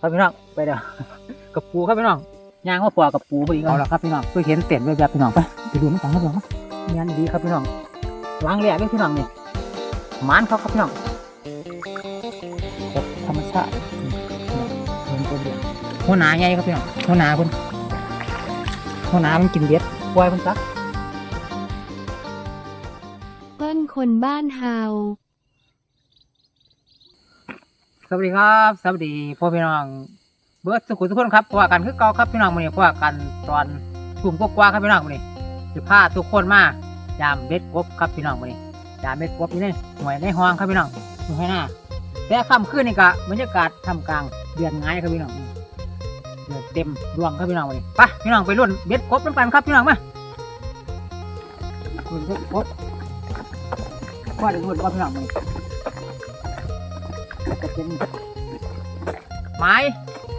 ครับพี่น้องไปเดี๋ยวกับปูครับพี่น้องย่างว่าปลากับปูพอดีเอาละครับพี่น้องเพื่อเห็นเต็นแบบๆพี่น้องไปไปดูน้ำตาลครับพี่น้องงานดีครับพี่น้องล้างแหลกเลยพี่น้องนี่หมานเขาครับพี่น้องแบบธรรมชาติเห็นตัวเดียวหัวหนาไงครับพี่น้องหัวหนาเพิ่นหัวหนามันกินเบ็ดปล่อยมันซะเปิ้นคนบ้านเฮา สวัสดีครับสวัสดีพ่อพี่น้องเบิร์ดสุขุมทุกคนครับพว่ากันคือเก่าครับพี่น้องมื้อนี้พว่ากันตอนทุ่มกว่าครับพี่น้องมื้อนี้สิพาทุกคนมายามเบ็ดกบครับพี่น้องมื้อนี้ยามเบ็ดกบนี่นหน่วยในห้องครับพี่น้องอยู่ให้หน้าแต่ค่ำคืนนี่ก็บรรยากาศท่ามกลางเดือนง่ายครับพี่น้องเดือนเต็มดวงครับพี่น้องมื้อนี้ไปพี่น้องไปรุ่นเบ็ดกบกันครับพี่น้องมารุ่นเบ็ดกบว่าได้รุ่นว่าพี่น้องมื้อนี้ ไม้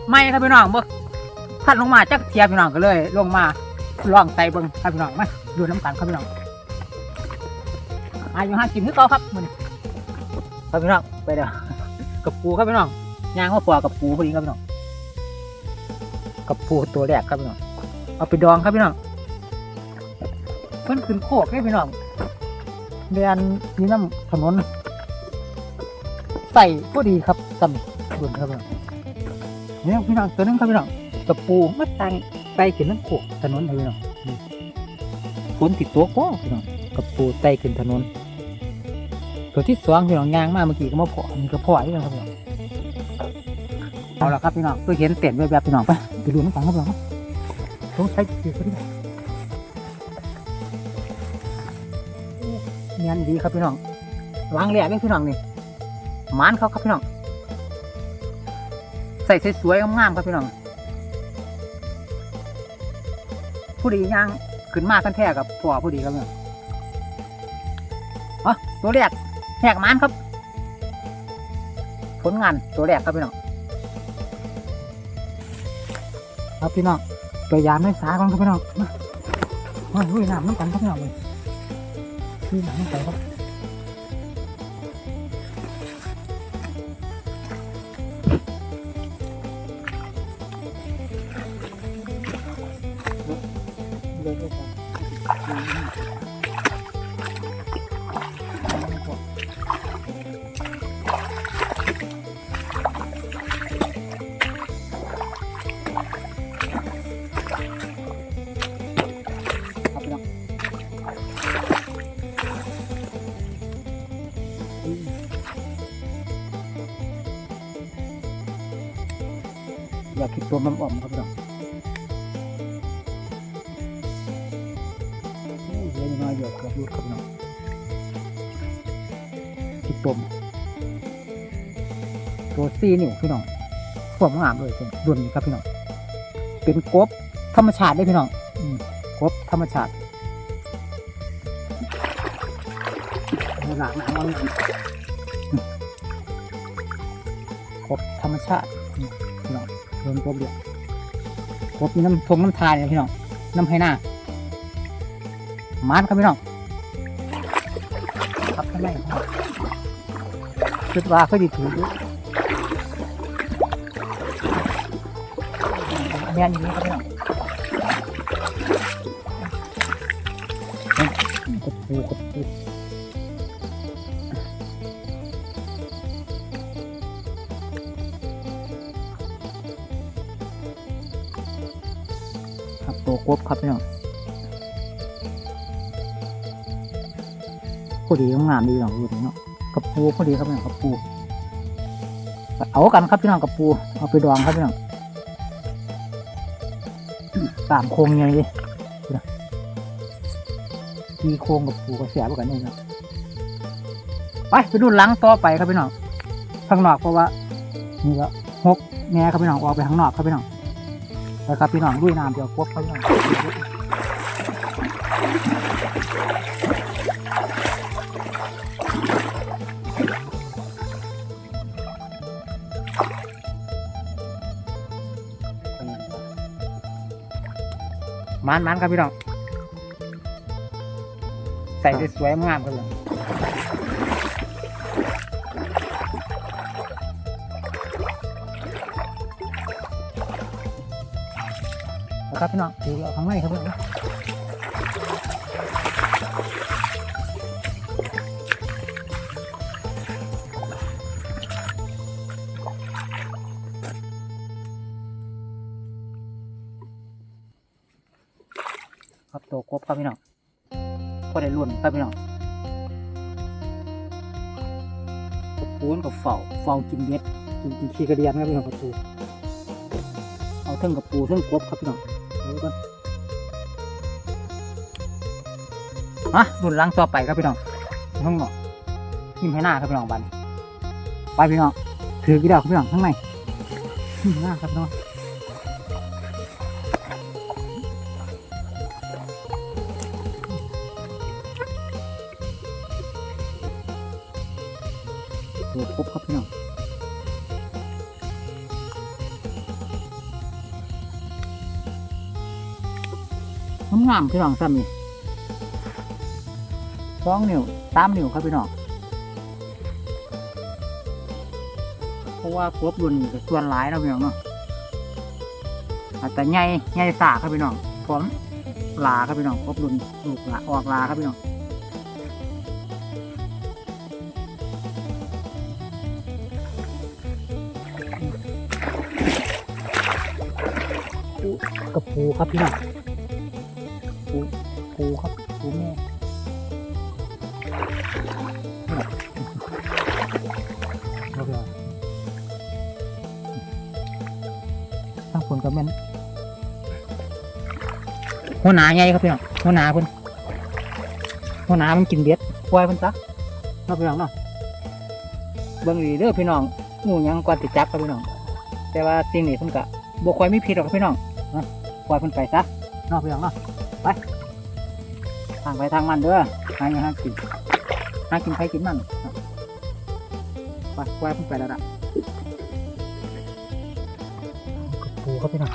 ไม้ครับพี่น้องบ่พัดลงมาจักเทียพี่น้องก็เลย ลงมาลองใส่เบิ่งครับพี่น้องมาดูน้ำกันครับพี่น้องอายุห้ากินคือเก่าครับมันครับพี่น้องไปเดี๋ยวกับปูครับพี่น้องยางว่าปลากับปูพอดีครับพี่น้องกับปูตัวแรกครับพี่น้องเอาไปดองครับพี่น้องเพิ่นขึ้นโคกให้พี่น้องเรียนนี่น้ำถนน ใส่พอดีครับซ้ำดุนครับพี่น้องเนี่ยพี่น้องตัวนึงครับพี่น้องตะปูมาตังไต่ขึ้นน้ำโขกถนนครับพี่น้องนี่ฝนติดตัวก็พี่น้องกับปูไต่ขึ้นถนน ตัวที่สองพี่น้องยางมาเมื่อกี้ก็มาพาะนี่ก็เพาะอีกแล้วครับพี่น้องเอาละครับพี่น้องตัวเห็นเต็นแบบแบบพี่น้องไปไปดูน้ำตาลครับพี่น้องต้องใช้กี่คนดีเนียนดีครับพี่น้องล้างแหลกเลยพี่น้องนี่ มานเขาครับพี่น้องใส่สวยๆงามๆครับพี่น้องผู้ดีย่างขึ้นมากันแท้กับพ่อผู้ดีครับพี่น้องอ๋อตัวแรกแหกมันครับ ผลงานตัวแรกครับพี่น้องครับพี่น้องพยายามไม่สาก่อนครับพี่น้องมามาลุยน้ำน้ำกันครับพี่น้องเลยลุยน้ำน้ำกันครับ อยากคิดตัวมันอ่อมครับพี่น้องเยอะน้อยเยอะครับรูดครับพี่น้องติดปมตัวซีนิ้วพี่น้องขวบงามเลยเป็นรุ่นนี้ครับพี่น้องเป็นกบธรรมชาติได้พี่น้องกบธรรมชาติหลากหนาเอาหนาอืมกบธรรมชาติ น้องโดนกบเดียวกบมีน้ำทงน้ำทานเนี่ยพี่น้องน้ำให้หน้ามานครับพี่น้องครับทำไมครับคิดว่าเขาดีถือแม่นอย่างนี้ครับพี่น้องกดปูกดปู ครับตัวกบครับพี่น้องพอดีงามดีเนาะดูดิเนาะกับปูพอดีครับพี่น้องกับปูเอากันครับพี่น้องกับปูเอาไปดองครับพี่น้องสามโครงยังไงดิทีโครงกับปูก็เสียบกันนี่เนาะไปไปดูหลังต่อไปครับพี่น้องข้างนอกเพราะว่านี่ก็หกแง่ครับพี่น้องออกไปข้างนอกครับพี่น้อง ไปครับพี่น้องด้วยน้ำเดียวกบครับพี่น้องมันมันครับพี่น้อง ใส่สวยๆงามครับพี่น้องน ครับพี่น้องดูเอาข้างในครับพี่น้องครับตัวกบครับพี่น้องพอได้ล้วนครับพี่น้องปูนกับเฝ้าเฝ้ากินเบ็ดกินขี้กระเดียนครับพี่น้องกบปูเอาเทั้งกับปูเทั้งกบครับพี่น้อง ก่อนอะรุ่นหลังต่อไปครับพี่น้องน้องเนาะยิ้มให้หน้าครับพี่น้องบันไปพี่น้องถือกี่ดอกครับพี่น้องข้างในยิ้มหน้าครับพี่น้องตัวคบครับพี่น้อง งามพี่น้องซ้ำนี่สองนิ้วสามนิ้วครับพี่น้องเพราะว่าครบรุ่นนี่ก็ส่วนหลายแล้วพี่น้องเนาะอาจจะใหญ่ใหญ่สาครับพี่น้องพร้อมลาครับพี่น้องครบรุ่นลูกลาออกลาครับพี่น้องกับปูครับพี่น้อง ทั้งคนกับแม่นหัวหนาไงครับพี่น้องหัวหนาเพิ่นหัวหนามันกินเบ็ดปล่อยเพิ่นซะเนาะพี่น้องเนาะเบิ่งดีเด้อพี่น้องงูยังก่อนติดจับครับพี่น้อง แต่ว่าสิ่งนี้เพิ่นก็บ่ค่อยมีพิษหรอกครับพี่น้องปล่อยมันไปซะเนอกไปอย่างเนาะไปทางไปทางมันเด้อหาอย่างหากินหากินใครกินมันไปปล่อยมันไปแล้วล่ะ กูเข้าไปหน่อย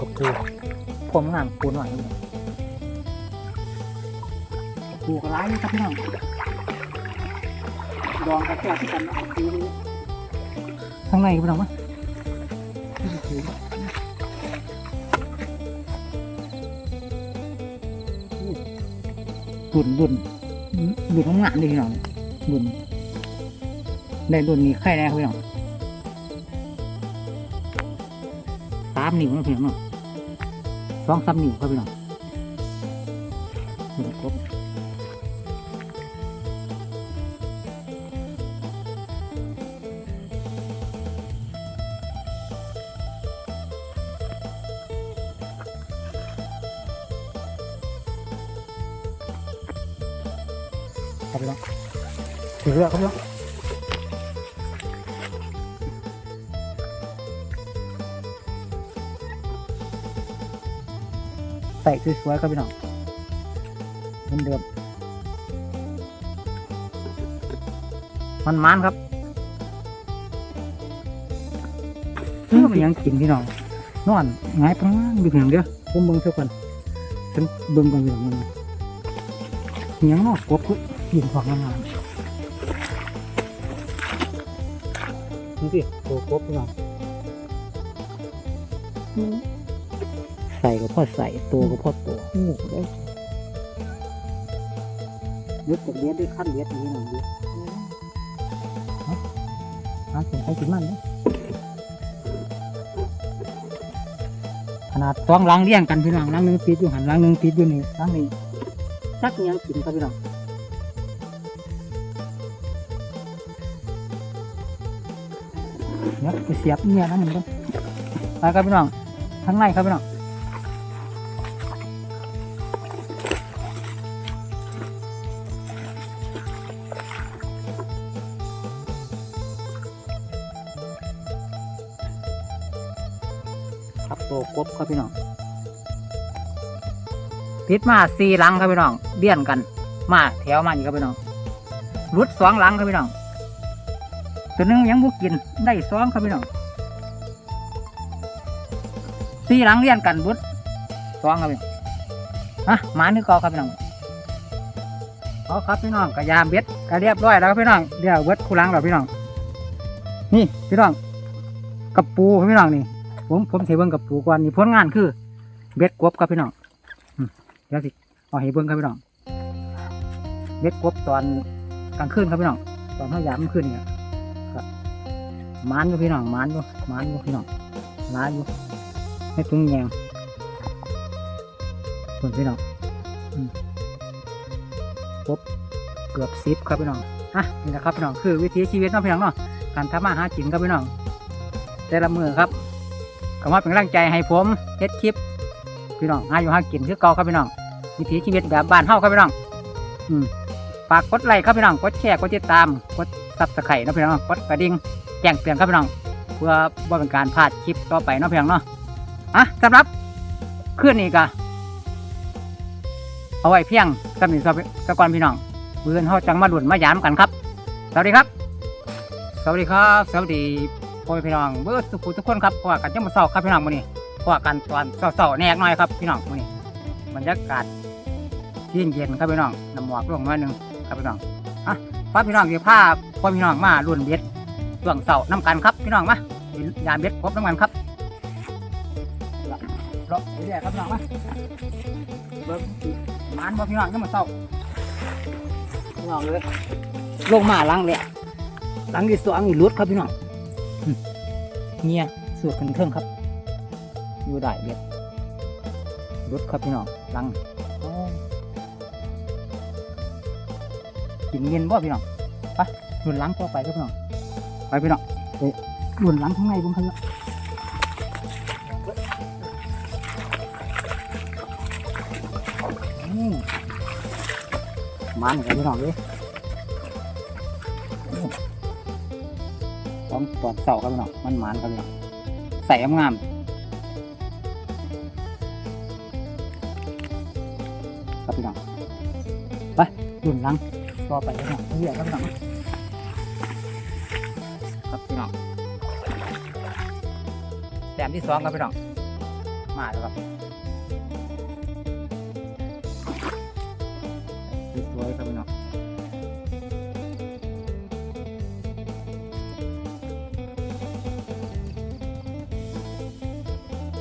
กับปูผมงามปูหน่อยกูกระไรครับพี่น้องดองกระแทกที่กันนะปูข้างในก็ไม่ต้องวะบุญบุญบุญของงานดิพี่น้องบุญ ได้บุญนี้ใครแน่พี่น้องสามนิ้วนะพี่น้องเนาะสองสามนิ้วครับพี่น้องบุญครบครับพี่น้องถือเรือครับพี่น้อง ใส่สวยๆครับพี่น้องเหมือนเดิมมันมันครับเออมันยังกินพี่น้องนอนหงายปังดูเพียงเดียวผมเบิ่งเท่ากันฉันเบิ่งกันอย่างนึงยังนอกกบกูยิงของงามๆดูสิตัวกบพี่น้อง ใส่ก็พอใส่ตัวก็พอตัวโอ้โหได้ยึดจากเลี้ยดด้วยขั้นเลี้ยดอย่างนี้หน่อยดิหาสิ่งใครกินมันเนอะขนาดสองหลังเลี้ยงกันพี่น้องหลังหนึ่งติดอยู่หันหลังหนึ่งติดอยู่นี่หลังนี้จักอิหยังกินครับพี่น้องเนี่ยไปเสียบเนี่ยนะมันก็ไปครับพี่น้องข้างในครับพี่น้อง ตัวคบครับพี่น้องติดมาสี่หลังครับพี่น้องเลี่ยนกัน มาแถวมาอีกครับพี่น้องรุดสองหลังครับพี่น้องตัวนึงยังบุกินได้สองครับพี่น้องสี่หลังเลี่ยนกันรุดสองครับพี่น้องอะหมานึกกอครับพี่น้องเอาครับพี่น้องกระยามเบ็ดกระเรียบร้อยแล้วครับพี่น้องเดี๋ยวเบ็ดคู่หลังแล้วพี่น้อง นี่พี่น้องกับปูครับพี่น้องนี่ ผมผมเสเบิ้งกับปูก่อนนี่ผลงานคือ เบ็ดกบครับพี่น้องเดี๋ยวสิเอาให้เบิ้งครับพี่น้องเบ็ดกบตอนกลางคืนครับพี่น้องตอนเท่ายามมันขึ้นเนี่ยครับมานอยู่พี่น้องมานอยู่มานอยู่พี่น้องลายอยู่ในถุงแยงส่วนพี่น้องอืมกบเกือบสิบครับพี่น้องอะนี่แหละครับพี่น้องคือวิถีชีวิตเนาะพี่น้องเนาะการทำมาหากินครับพี่น้องแต่ละมือครับ ก็มาเป็นกำลังใจให้ผมเฮ็ดคลิปพี่น้องหาอยู่หากินคือเก่าครับพี่น้องวิถีชีวิตแบบบ้านเฮาครับพี่น้องอืมฝากกดไลค์ครับพี่น้องกดแชร์กดติดตามกดซับสไครต์นะพี่น้องกดกระดิ่งแจ้งเตือนครับพี่น้อง เพื่อบ่เป็นการพลาดคลิปต่อไปนาะพี่น้องเนาะอะสำหรับคืนนี้ก็เอาไว้เพียงสำหรับสกอนพี่น้องเพื่อนเฮาจังมาดุนมายามกันครับ สวัสดีครับ สวัสดีครับ สวัสดี อแม่พี่น้องเบิร์สุขุทุกคนครับพราะว่ากันยังมาเศร้าครับพี่น้องมื้อนี้พราะว่ากันตอนเศร้าๆแนกหน่อยครับพี่น้องมื้อนี้บรรยากาศเย็นเย็นๆครับพี่น้องน้ำหมอกลงหน้อยหนึ่งครับพี่น้องอะพาพี่น้องเดี๋ยวพาพ่อพี่น้องมาลุ่นเบ็ดช่วงเสาร์น้ำกันครับพี่น้องมายามเบ็ดครบน้ำกันครับเรอเรื่อยครับพี่น้องมาเบิ้งมานบ่พี่น้องยังมาเศร้าพี่น้องเลยลงมาหลังเลยหลังที่สองนี่รุดครับพี่น้อง เงียสูดกันเครื่องครับ อยู่ได้เบ็ดรถครับพี่น้องลังกินเย็นบ่พี่น้องไปรุ่นหลังต่อไปครับพี่น้องไปพี่น้องไปรุ่นหลังข้างในบุ้งครับอืมมันครับพี่น้องเลย ตองตอนเสาครับพี่น้องมันหมานครับพี่น้องใส่งามๆครับพี่น้องไปดุนหลังต่อไปครับพี่น้องเรื่อยครับพี่น้องครับพี่น้องแต้มที่สองครับพี่น้องมาแล้วครับ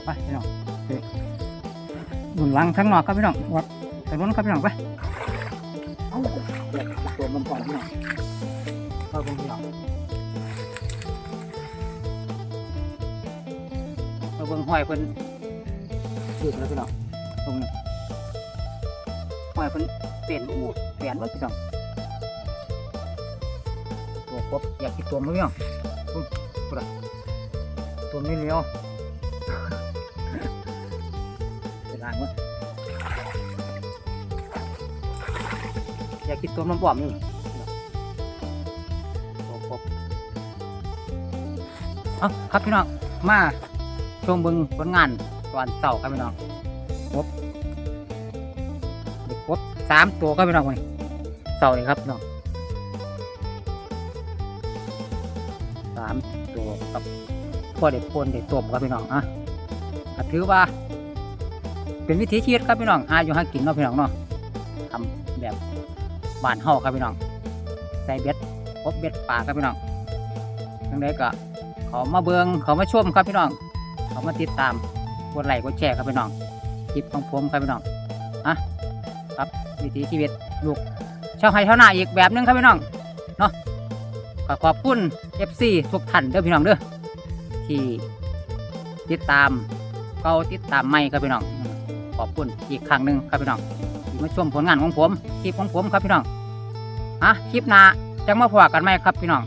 ไปพี่น้องหมุนหลังทั้งนอกครับพี่น้องวัดทางนู้นครับพี่น้องไปเอาตัวมันก่อนพี่น้องเข้าตรงพี่น้องเอาเบิ่งห้อยเพิ่นยืดแล้วพี่น้องตรงนี้ห้อยเพิ่นเปลี่ยนอูดเปลี่ยนว่าพี่น้องตัวครบอยากกินตัวมั้ยพี่น้องตัวไม่เลี้ยวางวะอยากกินตัวน้ำปอมนี่โอ้โหเอาครับพี่น้อง มาชมเบิงผลงานตอนเสาร์ครับพี่น้องครบเด็กครบสามตัวครับพี่น้องวันนี้เสาร์นี่ครับพี่น้องสามตัวครับพ่อเด็กพนเด็กต้มครับพี่น้องอะถือว่า เป็นวิถีชีวิตครับพี่น้องหาอยู่หากินเนาะพี่น้องเนาะทำแบบบ้านเฮาครับพี่น้อง ใส่เบ็ดพบเบ็ดป่าครับพี่น้องทั้งใดก็เขามาเบิงเขามาชมครับพี่น้อง เขามาติดตามกดไลค์กดแชร์ครับพี่น้องคลิปของผมครับพี่น้องอะครับวิถีชีวิตลูกชาวไร่ชาวนาอีกแบบหนึงครับพี่น้องเนาะก็ขอบคุณ FC ทุกท่านเด้อพี่น้องเด้อที่ติดตามเกาติดตามใหม่ครับพี่น้อง ขอบคุณอีกครั้งหนึ่งครับพี่น้องที่มาชมผลงานของผมคลิปของผมครับพี่น้องอะคลิปหน้าจะมาพบกันไหมครับพี่น้อง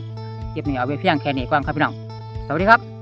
คลิปนี้เอาไว้เพียงแค่นี้ก่อนครับพี่น้องสวัสดีครับ